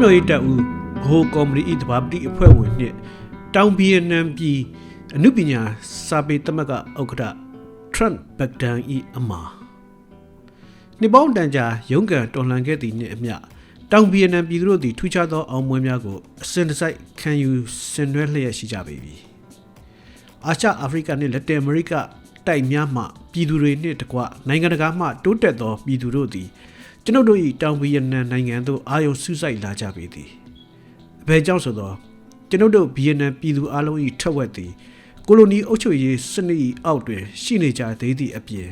လွတ်မြောက်ရေးတပ်ဦးဘိုကော်မတီဤတဘာပတိအဖွဲ့ဝင်နှင့်တောင်ဗီယက်နမ်ပြည်အနုပညာစာပေသမဂ္ဂဥက္ကဋ္ဌထရန့်ဘက်ဒန်ဤအမှာနှစ်ပေါင်းတန်ကြာရုန်းကန်တော်လှန်ခဲ့သည့်နှင့်အမျှတောင်ဗီယက်နမ်ပြည်သူတို့သည်ထူးခြားသောအောင်ပွဲများကိုအစဉ်တစိုက်ခံယူဆင်နွှဲလျက်ရှိကြပေပြီအာရှအာဖရိကနှင့်လက်တင်အမေရိကတိုက်များမှပြည်သူတွေနှင့်တကွနိုင်ငံတကာမှတိုးတက်သောပြည်သူတို့သည် ကျွန်ုပ်တို့၏တောင်ဗီယက်နမ်နိုင်ငံသို့အာရုံစူးစိုက်လာကြပေသည်အဘယ်ကြောင့်ဆိုသောကျွန်ုပ်တို့ဗီယက်နမ်ပြည်သူအလုံး၏ထက်ဝက်သည်ကိုလိုနီအုပ်ချုပ်ရေးစနစ်၏အောက်တွင်ရှိနေကြသေးသည့်အပြင်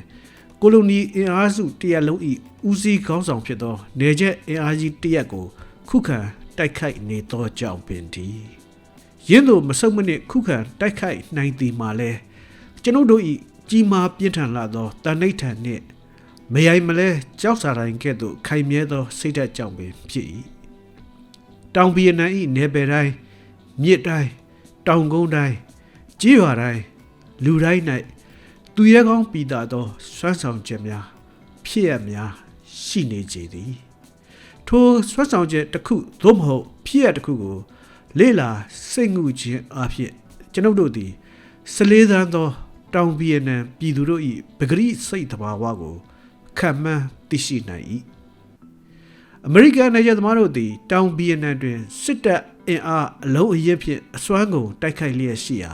ကိုလိုနီအင်အားစုတရက်လုံး၏ဦးစီးခေါင်းဆောင်ဖြစ်သောနေချက်အင်အားကြီးတရက်ကို ခုခံတိုက်ခိုက်နေသောကြောင့်ပင်တည်းရင်းတို့မဆုတ်မနစ်ခုခံတိုက်ခိုက်နိုင်သည်မှာလဲကျွန်ုပ်တို့၏ကြီးမားပြင်းထန်လာသောတန်ဋိဌာန်နှင့် မယိုင်မလဲကြောက်စာတိုင်းကဲ့သို့ခိုင်မြဲသောစိတ်ဓာတ်ကြောင့်ပင်ဖြစ်၏တောင်ဗီယက်နမ်၏နယ်ပယ်တိုင်းမြစ်တိုင်းတောင်ကုန်းတိုင်းကြီးရွာတိုင်းလူတိုင်း၌သူရဲကောင်းပြည်သာသောစွမ်းဆောင်ချက်များဖြစ်ရများရှိနေကြသည်ထိုစွမ်းဆောင်ချက်တစ်ခုသို့မဟုတ်ဖြစ်ရတစ်ခုကို လေ့လာစိတ်ငုခြင်းအဖြစ်ကျွန်ုပ်တို့သည်စလေးသန်းသော တောင်ဗီယက်နမ်ပြည်သူတို့၏ပဂရိစိတ်တဘာဝကို ခံမှန်းသိရှိနိုင်၏အမေရိကန်နိုင်ငံသမားတို့သည်တောင်ဗီယက်နမ်တွင်စစ်တပ်အင်အားအလုံးအရက်ဖြင့်အစွမ်းကုန်တိုက်ခိုက်လျက်ရှိရာ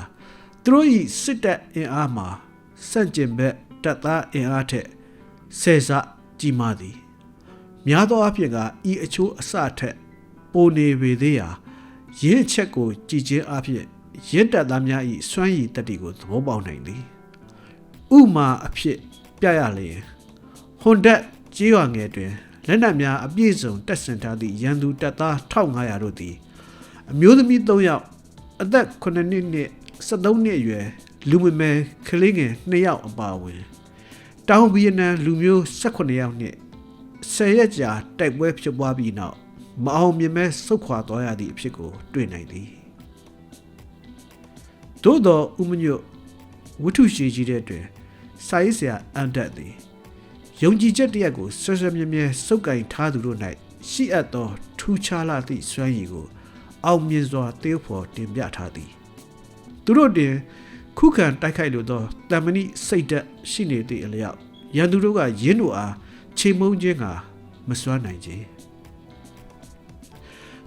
သူတို့၏စစ်တပ်အင်အားမှာစန့်ကျင်ဘက်တပ်သားအင်အားထက်ဆယ်ဆကြီးမားသည်များသောအားဖြင့်ကဤအချိုးအစထက်ပိုနေပေသေးရာရင်းအချက်ကိုကြည်ချင်းအားဖြင့်ရင့်တပ်သားများ၏စွမ်းရည်တက်တီကိုသဘောပေါက်နိုင်သည်ဥမာအဖြစ်ပြရလျင် ဟွန်ဒက်ကြေးရွာငယ်တွင်လက်နက်များအပြည့်စုံတက်ဆင်ထားသည့်ရန်သူတပ်သား1500တို့သည်အမျိုးသမီး3ယောက်အသက်9နှစ်နှင့်73နှစ်အရွယ်လူမမယ်ကလေးငယ်2ယောက်အပါအဝင်တောင်ဗီယက်နမ်လူမျိုး18ယောက်နှင့်10ရက်ကြာတိုက်ပွဲဖြစ်ပွားပြီးနောက်မအောင်မြင်မဲ့ဆုတ်ခွာသွားရသည့်အဖြစ်ကိုတွေ့နိုင်သည်သို့သောဥမညွတ်ဝတ္ထုရှိကြီးတဲ့တွင်စာရေးဆရာအန်ဒတ်သည် ယုံကြည်ချက်တရက်ကိုဆွဆွမြဲမြဲစုပ်ကင်ထားသူတို့၌ရှိအပ်သောထူးခြားလာသည့်စွမ်းရည်ကိုအောင်မြင်စွာတေးဖို့တင်ပြထားသည်သူတို့တင် ခုခံတိုက်ခိုက်လိုသောတမဏိစိတ်ဓာတ်ရှိနေသည့်အလျောက်ရန်သူတို့ကရင်းတို့အားချိန်မုံခြင်းကမစွမ်းနိုင်ခြင်း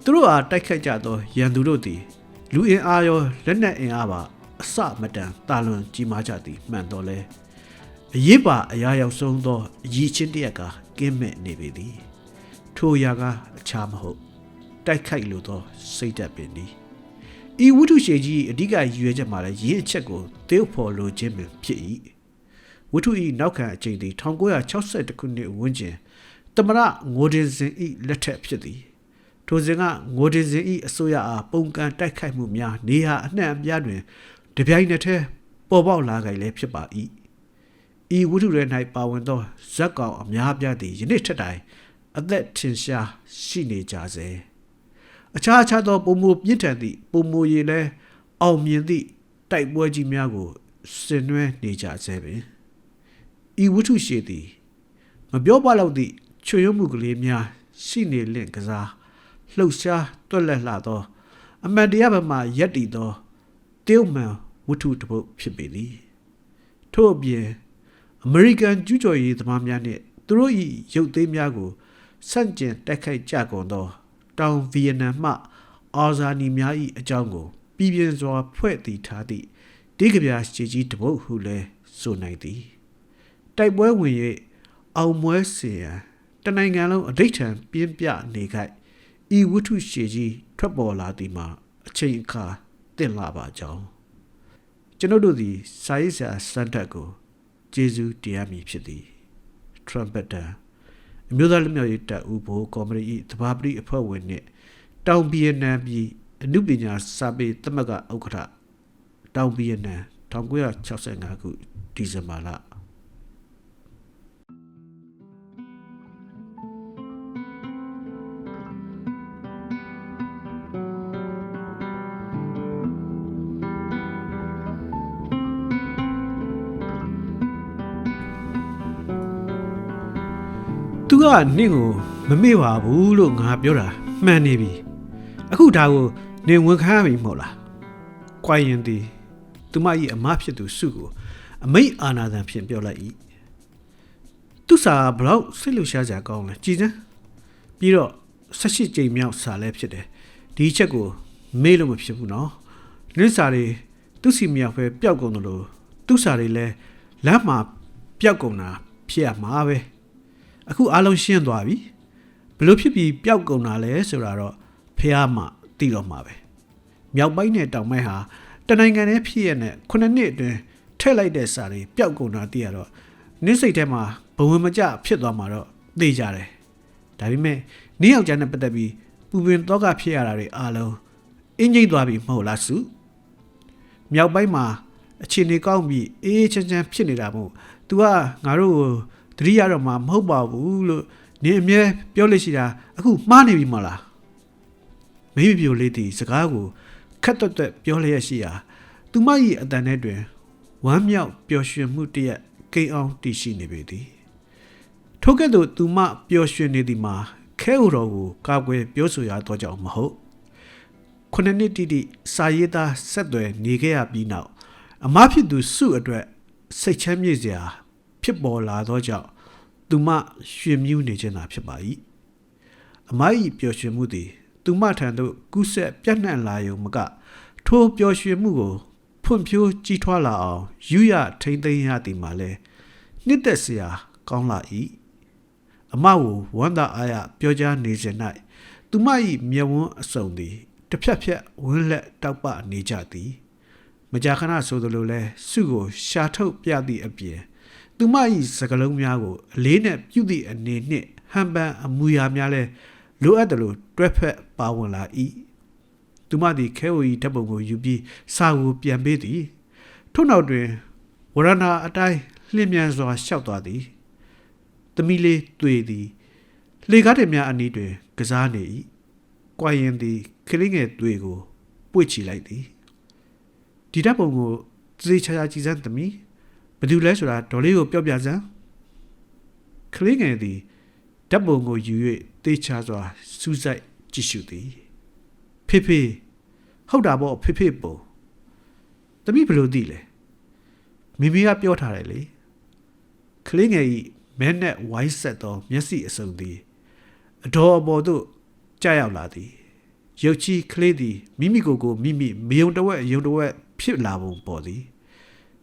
သူတို့အားတိုက်ခိုက်ကြသောရန်သူတို့သည် လူအင်အားရောလက်နက်အင်အားပါအစမတန်တာလွန်ကြီးမားကြသည်မှန်တော်လဲ အရေးပါအရာရောက်ဆုံးသောအရေးချင်းတရက်ကကင်းမဲ့နေပေသည်ထိုအရာကအခြားမဟုတ် တိုက်ခိုက်လိုသော စိတ်ဓာတ်ပင်သည်ဤဝိထုရှေကြီးအဓိကရည်ရွယ်ချက်မှာလည်းရင်းအချက်ကိုသေဖို့ဖော်လိုခြင်းပင်ဖြစ်၏ဝိထုဤနောက်ခံအချိန်သည်1962ခုနှစ်ဝန်းကျင်တမရငိုဒင်စင်ဤလက်ထက်ဖြစ်သည်ထိုစဉ်ကငိုဒင်စင်ဤအစိုးရအားပုံကန်တိုက်ခိုက်မှုများနေရာအနှံ့အပြားတွင်တပြိုင်နက်တည်းပေါ်ပေါက်လာကြလည်းဖြစ်ပါ၏ ဤဝိထုရဲ၌ပါဝင်သောဇက်ကောင်အများပြားသည်ယနေ့ထက်တိုင်အသက်ထင်ရှားရှိနေကြစေအခြားအခြားသောပုံမူပြင်းထန်သည့်ပုံမူရည်လဲအောင်မြင်သည့်တိုက်ပွဲကြီးများကိုဆင်နွှဲနေကြစေပင်ဤဝိထုရှိသည်မပြောပါတော့သည့်ချွေရမှုကလေးများရှိနေလင့်ကစားလှုပ်ရှားတွက်လက်လှသော အမတ်တရားဘက်မှရက်တည်သောတေုံမှန်ဝတ္ထုတစ်ပုဒ်ဖြစ်ပေသည်ထို့အပြင် အမေရိကန်ကျူးကျော်ရေးသမားများနှင့်သူတို့၏ရုပ်သေးများကိုဆန့်ကျင်တိုက်ခိုက်ကြကုန်သော တောင်ဗီယက်နမ်မှအာဇာနီများ၏အကြောင်းကိုပြည်ပြင်းစွာဖွဲ့တည်ထားသည့်တိကဗျာရှည်ကြီးတစ်ပုဒ်ဟုလည်းဆိုနိုင်သည်တိုက်ပွဲဝင်၍အောင်မွဲစီရန်တနိုင်ငံလုံးအဋိဋ္ဌံပြင်းပြနေခိုက်ဤဝတ္ထုရှည်ကြီးထွက်ပေါ်လာသည်မှာအချိန်အခါတင့်လာပါကြောင်းကျွန်ုပ်တို့သည်စာရေးဆရာစန်တက်ကို ကျေးဇူးတရားမည်ဖြစ်သည် trumpeter အမျိုးသားလူမျိုးရေးတပ်ဦးဘိုကော်မတီ၏သဘာပတိအဖွဲ့ဝင်နှင့်တောင်ဗီယက်နမ်ပြည်အမှုပညာစာပေသမဂ္ဂဥက္ကဋ္ဌတောင်ဗီယက်နမ်1965ခုဒီဇင်ဘာလ ကနင့်ကိုမမေ့ပါဘူးလို့ငါပြောတာမှန်နေပြီအခုဒါကိုနေဝန်ခံရပြီမဟုတ်လားကွာရင်သည်သူမ၏အမဖြစ်သူစုကိုအမိတ်အာနာသံဖြင့်ပြောလိုက်၏သူစာဘလောက်စိတ်လှရှားစရာကောင်းလဲကြည်စမ်းပြီးတော့၁၈ကြိမ်မြောက်စာလည်းဖြစ်တယ်ဒီချက်ကိုမေ့လို့မဖြစ်ဘူးနော်လင်းစာတွေသူစီမြောက်ပဲပျောက်ကုန်တယ်လို့သူစာတွေလည်းလမ်းမှာပျောက်ကုန်တာဖြစ်ရမှာပဲ အခုအားလုံးရှင်းသွားပြီဘလို့ဖြစ်ပြီးပျောက်ကုန်တာလဲဆိုတာတော့ဖះမှသိတော့မှာပဲမြောက်ပိုင်းနဲ့တောင်ပိုင်းဟာတနိုင်ငံနဲ့ဖြစ်ရတဲ့ခုနှစ်နှစ်အတွင်းထည့်လိုက်တဲ့စာတွေပျောက်ကုန်တာသိရတော့နင်းစိတ်ထဲမှာဘဝင်မကျဖြစ်သွားမှာတော့သိကြတယ်ဒါပေမဲ့နင်းယောက်ျားနဲ့ပတ်သက်ပြီးပူပင်တော့ကဖြစ်ရတာတွေအားလုံးအင်းကြီးသွားပြီမဟုတ်လားစုမြောက်ပိုင်းမှာအခြေအနေကောင်းပြီးအေးအေးချမ်းချမ်းဖြစ်နေတာမို့ तू ကငါတို့ကို တတိယတော့မှမဟုတ်ပါဘူးလို့နင်းအမြဲပြောလို့ရှိတာအခုမှားနေပြီမလားမိမပြိုလေးတီစကားကိုခက်တွတ်တွတ်ပြောလျက်ရှိရာသူမ၏အတန်ထဲတွင်ဝမ်းမြောက်ပျော်ရွှင်မှုတရက်ကိန်းအောင်တည်ရှိနေပေသည်ထို့ကဲ့သို့သူမပျော်ရွှင်နေသည်မှာခဲဥတော်ကိုကာကွယ်ပြောဆိုရသောကြောင့်မဟုတ်ခုနှစ်နှစ်တိတိစာရေးသားဆက်သွယ်နေခဲ့ရပြီးနောက်အမဖြစ်သူစုအတွက်စိတ်ချမ်းမြေ့စရာ ဖြစ်ပေါ်လာသောကြောင့်သူမရွှင်မြူးနေခြင်းသာဖြစ်ပါ၏အမ၏ပျော်ရွှင်မှုသည်သူမထံသို့ကူးဆက်ပြန့်နှံ့လာယုံမက ထိုပျော်ရွှင်မှုကို ဖွံ့ဖြိုးကြီးထွားလာအောင်ယူရထိမ့်သိမ်းရသည်မှာလဲနှစ်သက်စရာကောင်းလာ၏အမကိုဝန္တာအားရပြောကြားနေစဉ်၌သူမ၏မျက်ဝန်းအစုံသည်တစ်ဖြတ်ဖြတ်ဝန်းလက်တောက်ပနေကြသည် မကြာခဏဆိုသလိုလဲစုကိုရှာထုတ်ပြသည့်အပြင် သူမ၏စကလုံးများကိုအလေးနဲ့ပြုသည့်အနေနှင့်ဟန်ပန်အမူအရာများလဲလိုအပ်တယ်လို့တွဲဖက်ပါဝင်လာ၏သူမသည်ခဲဝီဓာတ်ပုံကိုယူပြီးစာကိုပြန်ပေးသည်ထို့နောက်တွင်ဝရဏအတိုင်းလျင်မြန်စွာလျှောက်သွားသည်သမီးလေးတွေ့သည်လေကားတွေများအနီးတွင် ကစားနေ၏။ကွာရင်သည်ခလေးငယ်တွေ့ကိုပွေ့ချီလိုက်သည်ဒီဓာတ်ပုံကိုသေချာချာကြည်စမ်းသမီး ဘယ်သူလဲဆိုတာဒေါ်လေးကိုပြောပြစမ်းခလေးငယ်သည်ဓာတ်ပုံကိုယူ၍သေချာစွာစူးစိုက်ကြည့်ရှုသည်ဖေဖေဟုတ်တာပေါ့ဖေဖေပုံသမီးဘယ်လိုသိလဲမိမိကပြောထားတယ်လေခလေးငယ်ဤမဲနဲ့ဝိုင်းဆက်သောမျက်စိအစုံသည်အတော်အပေါ်သို့ကြာရောက်လာသည်ရုပ်ချီကလေးသည်မိမိကိုယ်ကိုမိမိမယုံတဝက်ယုံတဝက်ဖြစ်လာပုံပေါ်သည်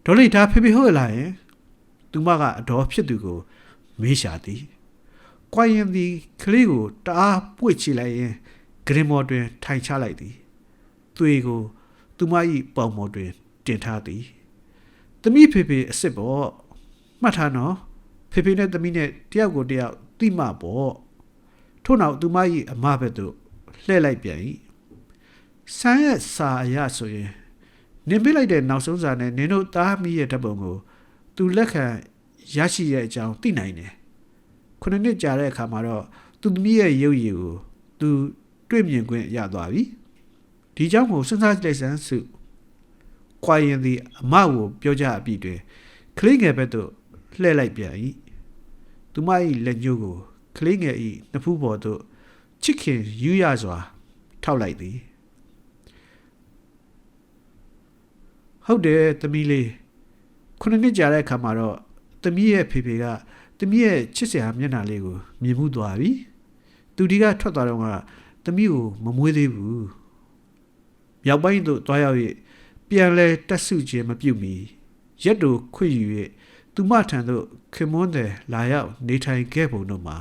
ဒေါ်လေးဒါဖေဖေဟုတ်လားယင်သူမကအတော်ဖြစ်သူကို မေးရှာသည်ကွာရင်သည်ကလေးကိုတအားပွေ့ချလိုက်ရင်ဂရင်မော်တွင် ထိုင်ချလိုက်သည်သွေးကို သူမ၏ပေါင်မော်တွင် တင်ထားသည်သမီးဖေဖေအစ်စ်ပေါ့မှတ်ထားနော်ဖေဖေနဲ့သမီးနဲ့တယောက်ကိုတယောက်တိမပေါ့ထို့နောက်သူမ၏အမဘက်သို့လှည့်လိုက်ပြန်၏ဆန်းရဲ့စာအရဆိုရင် နင်ပေးလိုက်တဲ့နောက်ဆုံးစာနဲ့နင်တို့သားမိရဲ့ဓာတ်ပုံကိုသူလက်ခံရရှိရဲ့အကြောင်းသိနိုင်တယ်ခုနှစ်နှစ်ကြာတဲ့အခါမှာတော့သူသမီးရဲ့ရုပ်ရည်ကိုသူတွေ့မြင်ခွင့်ရသွားပြီဒီကြောင့်ကိုစဉ်းစားကြည့်စမ်းစုခွာရင်ဒီအမကိုပြောကြအပြီးတွင်ကလေးငယ်ဘက်သို့လှည့်လိုက်ပြန်၏သူမ၏လက်ညှိုးကိုကလေးငယ်၏နှစ်ဖူးပေါ်သို့ချစ်ခင်ယူရစွာထောက်လိုက်သည် ဟုတ်တယ်သမီးလေးခုနှစ်နှစ်ကြာတဲ့အခါမှာတော့သမီးရဲ့ဖေဖေကသမီးရဲ့ချစ်စရာမျက်နှာလေးကိုမြင်မှုသွားပြီသူဒီကထွက်သွားတော့ကသမီးကိုမမွေးသေးဘူးမြောက်ပိုင်းသို့တွားရောက်၍ပြန်လဲတက်ဆုခြင်းမပြုတ်မီရက်တို့ခွင့်ယူ၍သူမထံသို့ခင်မွန်းတယ်လာရောက်နေထိုင်ခဲ့ပုံတို့မှာ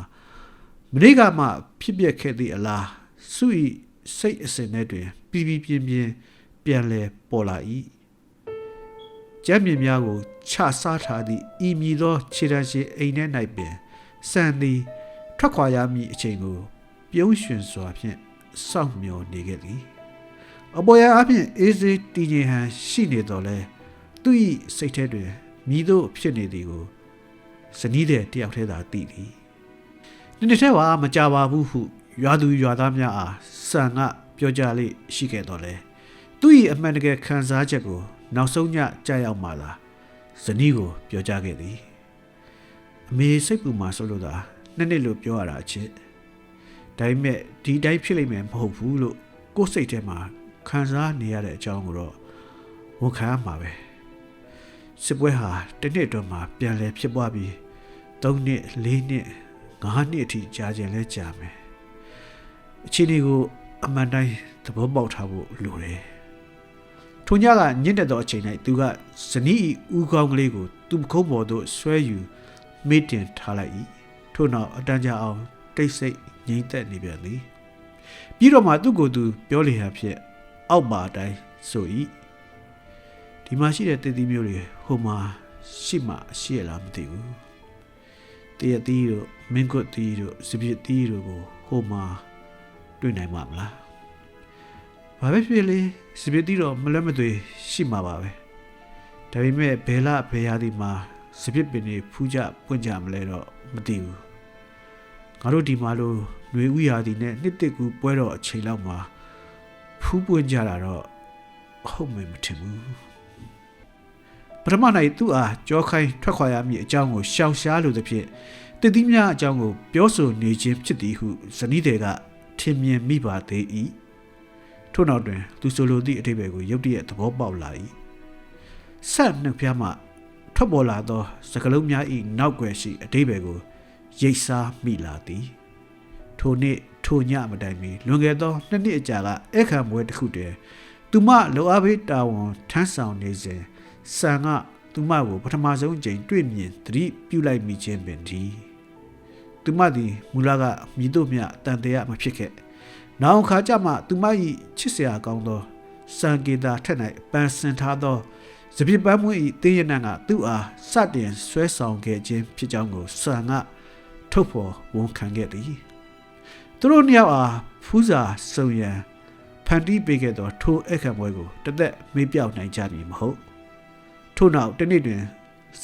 မနေ့ကမှဖြစ်ပျက်ခဲ့သည့်အလားစု၏စိတ်အစဉ်ထဲတွင် ပြီးပြီးပြင်းပြင်းပြန်လဲပေါ်လာ၏ ကျမ်းမြင်များကိုခြစားထားသည့်ဤမည်သောခြေတံရှိအိမ်ထဲ၌ပင်စံသည်ထွက်ခွာရမည့်အချိန်ကို ပြုံးရွှင်စွာဖြင့်စောင့်မျှော်နေခဲ့သည်အပေါ်ရအပြင်အေးစေးတည်ငြိမ်ဟန်ရှိနေတော်လဲသူ၏စိတ်ထဲတွင်မြည်သို့ဖြစ်နေသည်ကိုဇနီးတဲ့တယောက်တည်းသာသိသည်ဒီနေ့ထဲကမကြပါဘူးဟုရွာသူရွာသားများအားဆန်ကပြောကြလေရှိခဲ့တော်လဲသူ၏အမှန်တကယ်ခံစားချက်ကို နောက်ဆုံးညကြာရောက်မှလာဇနီးကိုပြောကြခဲ့သည်အမေစိတ်ပူမှဆိုလို့သာနှစ်နှစ်လို့ပြောရတာအချစ်ဒါဒါပေမဲ့ဒီတိုင်းဖြစ်လိမ့်မယ်မဟုတ်ဘူးလို့ကိုယ်စိတ်ထဲမှာခံစားနေရတဲ့အကြောင်းကိုတော့ဝန်ခံရမှာပဲစစ်ပွဲဟာတစ်နှစ်အတွင်းမှာပြန်လည်ဖြစ်ပွားပြီး3နှစ်4နှစ်5နှစ်အထိကြာကျင်လဲကြာမယ်အခြေအနေကိုအမှန်တိုင်းသဘောပေါက်ထားဖို့လိုတယ် ထိုညကညင့်တဲ့သောအချိန်၌သူကဇနီးဤဦးကောင်းကလေးကိုသူ့ခုံးပေါ်သို့ဆွဲယူမိတင်ထားလိုက်၏ထို့နောက်အတန်းကြအောင်တိတ်ဆိတ်ငြိမ်သက်နေပြန်သည်ပြီးတော့မှသူ့ကိုယ်သူပြောလေဟာဖြစ်အောက်ပါအတိုင်းဆို၏ဒီမှာရှိတဲ့တည်တည်မျိုးတွေဟိုမှာရှိမှရှိရလားမသိဘူးတရတီးတို့မင်းကွတ်တီးတို့စပစ်တီးတို့ကိုဟိုမှာတွေ့နိုင်မှာမလား ဘာပဲဖြစ်လေစပစ်တီးတော့မလက်မသွေရှိမှာပါပဲဒါပေမဲ့ဘယ်လဘယ်ရာဒီမှာစပစ်ပင်တွေဖူးကြပွင့်ကြမလဲတော့မသိဘူးငါတို့ဒီမှာလို့ຫນွေဥရာဒီနဲ့နှစ်တစ်ကူပွဲတော်အချိန်လောက်မှာဖူးပွင့်ကြတာတော့ဟုတ်မယ်မထင်ဘူးပထမ၌သူ့အားကြောခိုင်းထွက်ခွာရမည့်အကြောင်းကိုရှောင်ရှားလိုသဖြင့်တည်သီးများအကြောင်းကိုပြောဆိုနေခြင်းဖြစ်သည်ဟုဇနီးတွေကထင်မြင်မိပါသေး၏ ထို့နောက်တွင်သူဆိုလိုသည့်အထိပ္ပယ်ကိုရုတ်တရက်သဘောပေါက်လာ၏ဆက်နှုတ်ဖျားမှထွက်ပေါ်လာသောစကလုံးများ၏နောက်ွယ်ရှိအထိပ္ပယ်ကိုရိတ်စားမိလာသည်ထိုနေ့ထိုညမတိုင်မီလွန်ခဲ့သောနှစ်နှစ်အကြာကအခမ်းပွဲတစ်ခုတည်းသူမလောအားဘေးတာဝန်ထမ်းဆောင်နေစဉ်ဆန်ကသူမကိုပထမဆုံးအကြိမ်တွေ့မြင်သတိပြုလိုက်မိခြင်းပင်ဒီသူမသည်မူလကမြည်တို့မြတန်တရားမဖြစ်ခဲ့ နောက်ခါကျမှသူမ၏ချစ်စရာကောင်းသောစံကေတာထက်၌ပန်းစင်ထားသောစပြစ်ပန်းမွေး၏တင်းရနံကသူ့အားစတင်ဆွဲဆောင်ခဲ့ခြင်းဖြစ်ကြောင်းကိုဆန်ကထုတ်ဖော်ဝန်ခံခဲ့သည်သူတို့နှစ်ယောက်အားဖူးစာစုံရန်ဖန်တီးပေးခဲ့သောထိုအခမ်းပွဲကိုတသက်မေ့ပြောက်နိုင်ကြမည်မဟုတ်ထို့နောက်တစ်နေ့တွင်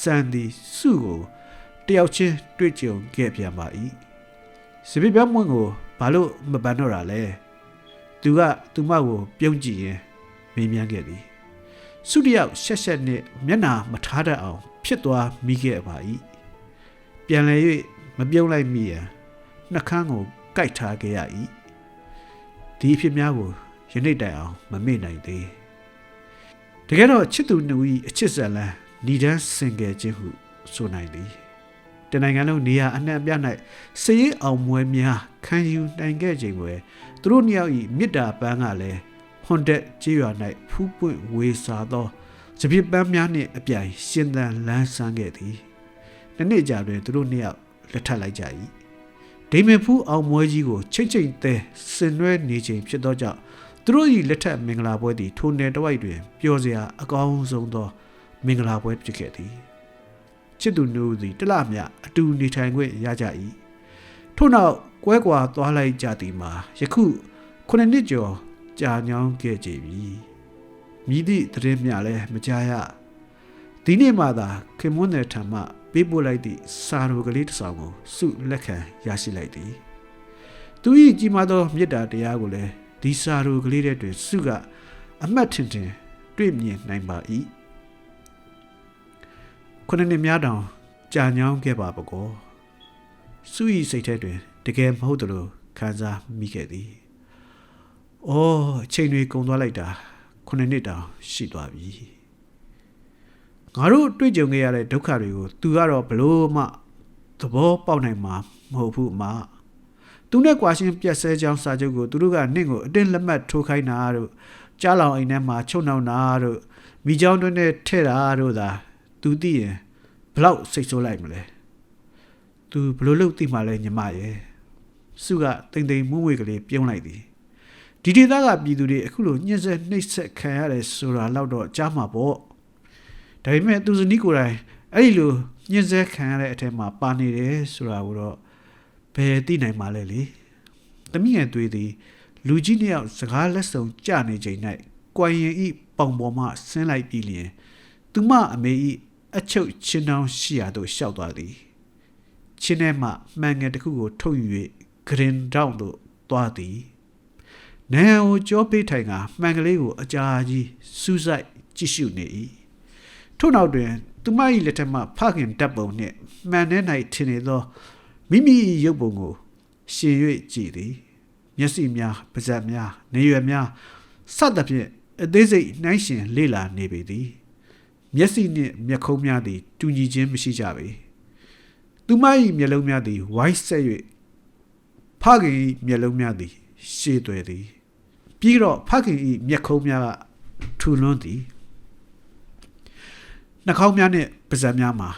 စန်သည်စုကိုတယောက်ချင်းတွေ့ကြုံခဲ့ပြန်ပါ၏ စပစ်ပြမွန်းကိုဘာလို့မပန်တော့တာလဲသူကသူမကိုပြုံးကြည့်ရင်မေးမြန်းခဲ့သည်စုတယောက်ရှက်ရှက်နဲ့မျက်နာမထားတတ်အောင် ဖြစ်သွားမိခဲ့ပါ၏ပြန်လည်၍မပြုံးလိုက်မိရန်နှကန်းကိုကိုက်ထားခဲ့ရ၏ဒီအဖြစ်များကိုယနေ့တိုင်အောင်မမေ့နိုင်သေးတကယ်တော့ချစ်သူနှူ၏အချစ်ဇာလန်ဏီဒန်းစင်ကြယ်ခြင်းဟုဆိုနိုင်သည် တနိုင်ငံလုံးနေရာအနှံ့အပြား၌စည်ရင်အောင်မွဲများခံယူနိုင်ခဲ့ခြင်းပဲသူတို့နှစ်ယောက်၏မေတ္တာပန်းကလည်းဟွန်တက်ကြေးရွာ၌ဖူးပွင့်ဝေစာသောစပြစ်ပန်းများနှင့်အပြိုင်ရှင်သန်လန်းဆန်းခဲ့သည်နှစ်နှစ်ကြာတွင်သူတို့နှစ်ယောက်လက်ထပ်လိုက်ကြ၏ဒိမင်ဖူးအောင်မွဲကြီးကိုချိတ်ချိတ်သဲဆင်နွှဲနေခြင်းဖြစ်သောကြောင့်သူတို့၏လက်ထက်မင်္ဂလာပွဲသည်ထိုနယ်တစ်ဝိုက်တွင်ပျော်စရာအကောင်းဆုံးသောမင်္ဂလာပွဲဖြစ်ခဲ့သည် ချစ်သူနှုတ်သည်တလမြအတူနေထိုင်ခွင့်ရကြ၏ထို့နောက်ကွဲကွာသွားလိုက်ကြသည်မှာယခုခုနှစ်နှစ်ကျော်ကြာညောင်းခဲ့ကြပြီမြည်သည့်သတင်းများလည်းမကြားရဒီနေ့မှသာခင်မွန်းတဲ့ထံမှပေးပို့လိုက်သည့်စာရိုကလေးတစ်စောင်ကိုစုလက်ခံရရှိလိုက်သည်သူ၏ကြီးမားသောမေတ္တာတရားကိုလည်းဒီစာရိုကလေးတဲ့တွင်စုကအမတ်ထင်ထင်တွေ့မြင်နိုင်ပါ၏ ခုနှစ်နှစ်များတောင်ကြာညောင်းခဲ့ပါပကောစု၏စိတ်ထဲတွင်တကယ်မဟုတ်သလိုခံစားမိခဲ့သည်။အော်အချိန်တွေကုန်သွားလိုက်တာခုနှစ်နှစ်တောင်ရှိသွားပြီ။ငါတို့တွေ့ကြုံခဲ့ရတဲ့ဒုက္ခတွေကိုသူကတော့ဘလို့မှသဘောပေါက်နိုင်မှာမဟုတ်ဘူးအမ။သူနဲ့ကွာရှင်းပြက်ဆဲကြောင်းစာချုပ်ကိုသူတို့ကနှင့်ကိုအတင်းလက်မှတ်ထိုးခိုင်းတာတို့ကြားလောင်အိမ်ထဲမှာချုပ်နှောင်တာတို့မိချောင်းတွင်းနဲ့ထဲ့တာတို့သာ သူသိရင်ဘလောက်စိတ်ဆိုးလိုက်မလဲ။ तू ဘလို့လို့သိမှလဲညီမရဲ့။စုကတိမ်တိမ်မွေ့မွေ့ကလေးပြုံးလိုက်သည်။ဒီဒေသကပြည်သူတွေအခုလိုညှက်ဆက်နှိပ်စက်ခံရတယ်ဆိုတာတော့တော့ကြားမှာပေါ့။ဒါပေမဲ့သူစနီးကိုယ်တိုင်အဲ့ဒီလိုညှက်ဆက်ခံရတဲ့အထက်မှာပါနေတယ်ဆိုတာကိုတော့ဘယ်သိနိုင်မှာလဲလေ။တမိငယ်သွေးသည်လူကြီးနှစ်ယောက်စကားလက်ဆောင်ကြနေချိန်၌ကွိုင်ရင်ဤပေါင်ပေါ်မှဆင်းလိုက်ပြီးလျင်သူမအမေဤ အချုပ်ချင်းတောင်းရှိရာသို့ရှောက်သွားသည်ချင်းထဲမှမှန်ငယ်တစ်ခုကိုထုတ်ယူ၍ဂရင်တောင်းသို့သွားသည်နန်းကိုကြောပေးထိုင်ကမှန်ကလေးကိုအကြာကြီးစူးစိုက်ကြည့်ရှုနေ၏ထို့နောက်တွင်သူမ၏လက်ထက်မှဖခင်တပ်ပုံနှင့်မှန်ထဲ၌ထင်နေသောမိမိ၏ရုပ်ပုံကိုရှင်၍ကြည့်သည်မျက်စိများပါးစပ်များနေရွယ်များစသဖြင့်အသေးစိတ်နှိုင်းရှင်လေ့လာနေပေသည် မျက်စိနှင့်မျက်ခုံးများသည် တူညီခြင်းမရှိကြပေသူမ၏မျက်လုံးများသည်ဝိုင်းဆက်၍ဖခင်၏မျက်လုံးများသည် ရှေ့သွဲသည် ပြီးတော့ဖခင်၏မျက်ခုံးများကထူလွန်းသည်နှာခေါင်းများနှင့်ပါးစပ်များမှာ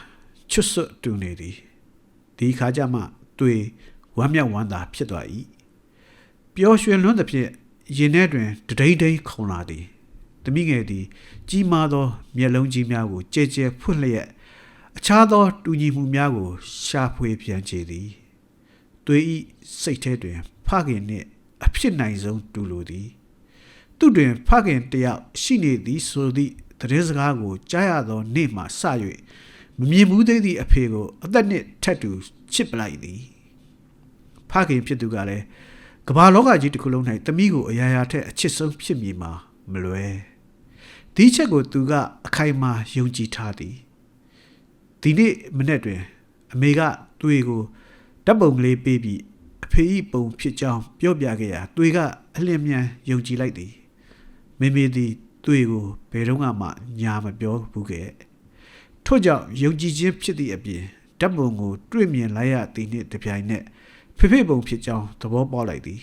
ချွတ်ဆွတ်တူနေသည်ဒီခါကျမှတွေ့ဝမ်းမြောက်ဝမ်းသာဖြစ်သွား၏ပျော်ရွှင်လွန်းသဖြင့်ရင်ထဲတွင်တဒိမ့်ဒိမ့်ခုန်လာသည် တမိငယ်သည်ကြီးမားသောမျက်လုံးကြီးများကိုကြဲကြဲဖွင့်လျက်အခြားသောတူညီမှုများကို ရှာဖွေပြန်ချေသည်သွေးဤစိတ်ထဲတွင် ဖခင်နှင့်အဖြစ်နိုင်ဆုံးတူလိုသည်သူတွင်ဖခင်တယောက်ရှိနေသည်ဆိုသည့်သတင်းစကားကိုကြားရသောနေ့မှစ၍မမြင်ဘူးသေးသည့်အဖေကို အသက်နှင့်ထက်တူချစ်ပလိုက်သည်ဖခင်ဖြစ်သူကလည်းကမ္ဘာလောကကြီးတစ်ခုလုံး၌တမိကိုအရာရာထက်အချစ်ဆုံးဖြစ်မည်မှာ မလွယ်ဒီချက်ကိုသူကအခိုင်အမာယုံကြည်ထားသည်ဒီနေ့မနေ့တွင် အမေကသူ့ကိုဓာတ်ပုံကလေးပေးပြီးအဖေ၏ပုံဖြစ်ကြောင်းပြောပြခဲ့ရာသူကအလင်းမြန်ယုံကြည်လိုက်သည်မေမေသည်သူ့ကိုဘယ်တော့မှညာမပြောဘူးခဲ့ထို့ကြောင့်ယုံကြည်ခြင်းဖြစ်သည့်အပြင်ဓာတ်ပုံကို တွေ့မြင်လိုက်ရသည်နှင့်တပြိုင်နက်ဖေဖေပုံဖြစ်ကြောင်းသဘောပေါက်လိုက်သည်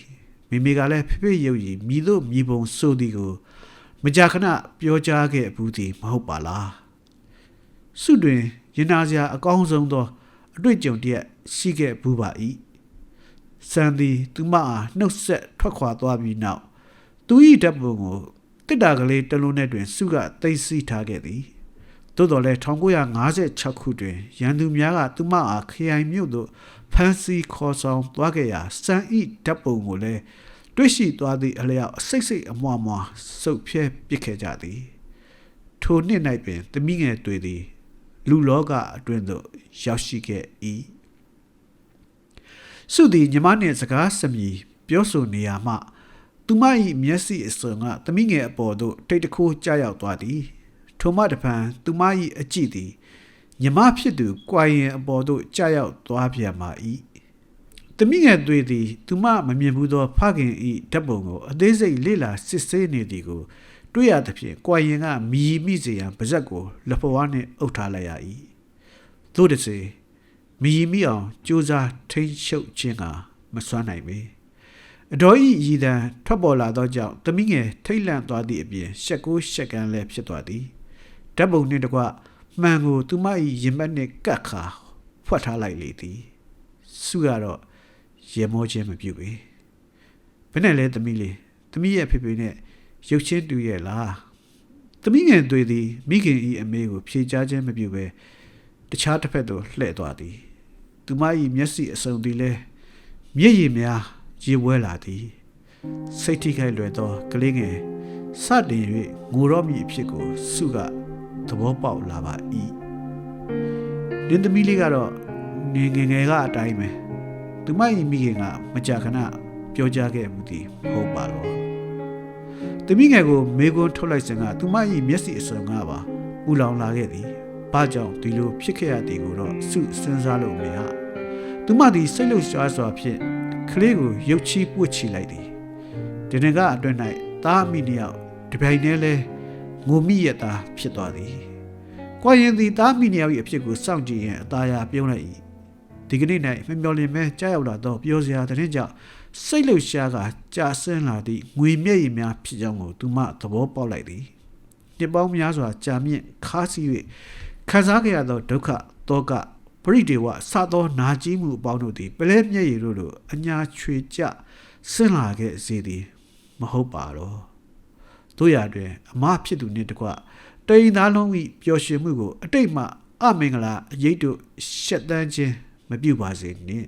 မိမိကလည်းဖေဖေရုပ်ရည်မြည်တို့မြည်ပုံဆိုသည်ကို မကြာခဏပြောကြားခဲ့ဘူးသည်မဟုတ်ပါလားစုတွင်ရင်နာစရာအကောင်းဆုံးသောအတွေ့အကြုံတည်းရှိခဲ့ဘူးပါ၏စံသည်သူမအားနှုတ်ဆက်ထွက်ခွာသွားပြီးနောက်သူ၏ဓာတ်ပုံကိုတစ်တာကလေးတလုံးနဲ့တွင် စုကသိသိထားခဲ့သည်သို့တော်လည်း1956ခုတွင်ရန်သူများကသူမအားခရိုင်မြို့သို့ ဖမ်းဆီးခေါ်ဆောင်သွားခဲ့ရာစံဤဓာတ်ပုံကိုလည်းတွေ့ရှိသွားသည့်အလျောက်အစိတ်စိတ်အမွားမွားစုပ်ဖြဲပစ်ခဲ့ကြသည်ထိုနှစ်၌ပင်တမိငယ်တွေ့သည် လူလောကအတွင်းသို့ရောက်ရှိခဲ့၏စုသည်ညီမနှင့်စကားစမြည်ပြောဆိုနေရမှသူမ၏မျက်စိအစုံကတမိငယ်အပေါ်သို့တိတ်တခိုးကျရောက်သွားသည်ထိုမှတပံသူမ၏အကြည့်သည် ညီမဖြစ်သူကွာရင်အပေါ်သို့ကြာရောက်သွားပြန်ပါ၏တမိငယ်သွေးသည်သူမမမြင်ဘူးသောဖခင်၏ဓာတ်ပုံကိုအသေးစိတ်လေ့လာစစ်ဆေးနေသည်ကိုတွေ့ရသဖြင့်ကွာရင်ကမြည်မိစေရန်ပါဇက်ကိုလက်ဖွားနှင့်အုပ်ထားလိုက်ရ၏သို့တစေမြည်မိအောင်ကြိုးစားထိန်ရှုပ်ခြင်းကမစွမ်းနိုင်ပေအတော်ဤရည်တံထွက်ပေါ်လာသောကြောင့်တမိငယ်ထိတ်လန့်သွားသည့်အပြင်ရှက်ကိုရှက်ကန်းလည်းဖြစ်သွားသည်ဓာတ်ပုံနှင့်တကွ မှန်ကိုသူမ၏ရင်ဘတ်နှင့်ကတ်ခါဖွက်ထားလိုက်လေသည်စုကတော့ရေမောခြင်းမပြုပေဘယ်နဲ့လဲသမီးလေးသမီးရဲ့ဖေဖေနဲ့ရုပ်ချင်းတူရဲ့လားသမီးငယ်တွေသည်မိခင်ဤအမေကိုဖြေချခြင်းမပြုဘဲတခြားတစ်ဖက်သို့လှည့်သွားသည် သူမ၏မျက်စိအစုံသည်လဲမျက်ရည်များရေဝဲလာသည်စိတ်ထိခိုက်လွယ်သောကလေးငယ်စတင်၍ငိုရော့မိအဖြစ်ကိုစုက သဘောပေါက်လာပါ၏လင်းသမီးလေးကတော့ငငယ်ငယ်ကအတိုင်းပဲသူမ၏မိခင်ကမကြာခဏပြောကြားခဲ့မှုသည်မဟုတ်ပါတော့သမီးငယ်ကိုမေကွန်းထုတ်လိုက်စဉ်ကသူမ၏မျက်စိအစုံကပါပူလောင်လာခဲ့သည်ဘာကြောင့်ဒီလိုဖြစ်ခဲ့ရသည်ကိုတော့စုစဉ်းစားလို့မရသူမသည်စိတ်လှုပ်ရှားစွာဖြင့်ကလေးကိုရုပ်ချီးပွတ်ချီလိုက်သည်ဒီနေ့ကအတွင်း၌သားမိနှစ်ယောက်တပြိုင်တည်းလဲ ငိုမိရတာဖြစ်သွားသည်။ကွာရင်သည်သားမိနှစ်ယောက်၏အဖြစ်ကိုစောင့်ကြည့်ရင်အသားရပြုံးလိုက်၏။ဒီကနေ့၌မမျော်လင့်မဲကြားရောက်လာသောပြောစရာတဲ့ကြောင့်စိတ်လှုပ်ရှားကကြာဆင်းလာသည့်ငွေမျက်ရည်များဖြစ်ကြောင်းကိုသူမသဘောပေါက်လိုက်သည်။နှစ်ပေါင်းများစွာကြာမြင့်ခါးစီ၍ခံစားခဲ့ရသောဒုက္ခတောကပရိဒေဝစသောနာကြီးမှုအပေါင်းတို့သည်ပလဲမျက်ရည်တို့လိုအညာချွေကျဆင်းလာခဲ့စေသည်မဟုတ်ပါတော့ တို့ရတွင်အမဖြစ်သူနှင့်တကွတိန်သားလုံး၏ပျော်ရွှင်မှုကို အတိတ်မှအမင်္ဂလာအရေးတို့ရှက်တန်းခြင်းမပြုပါစေနှင့်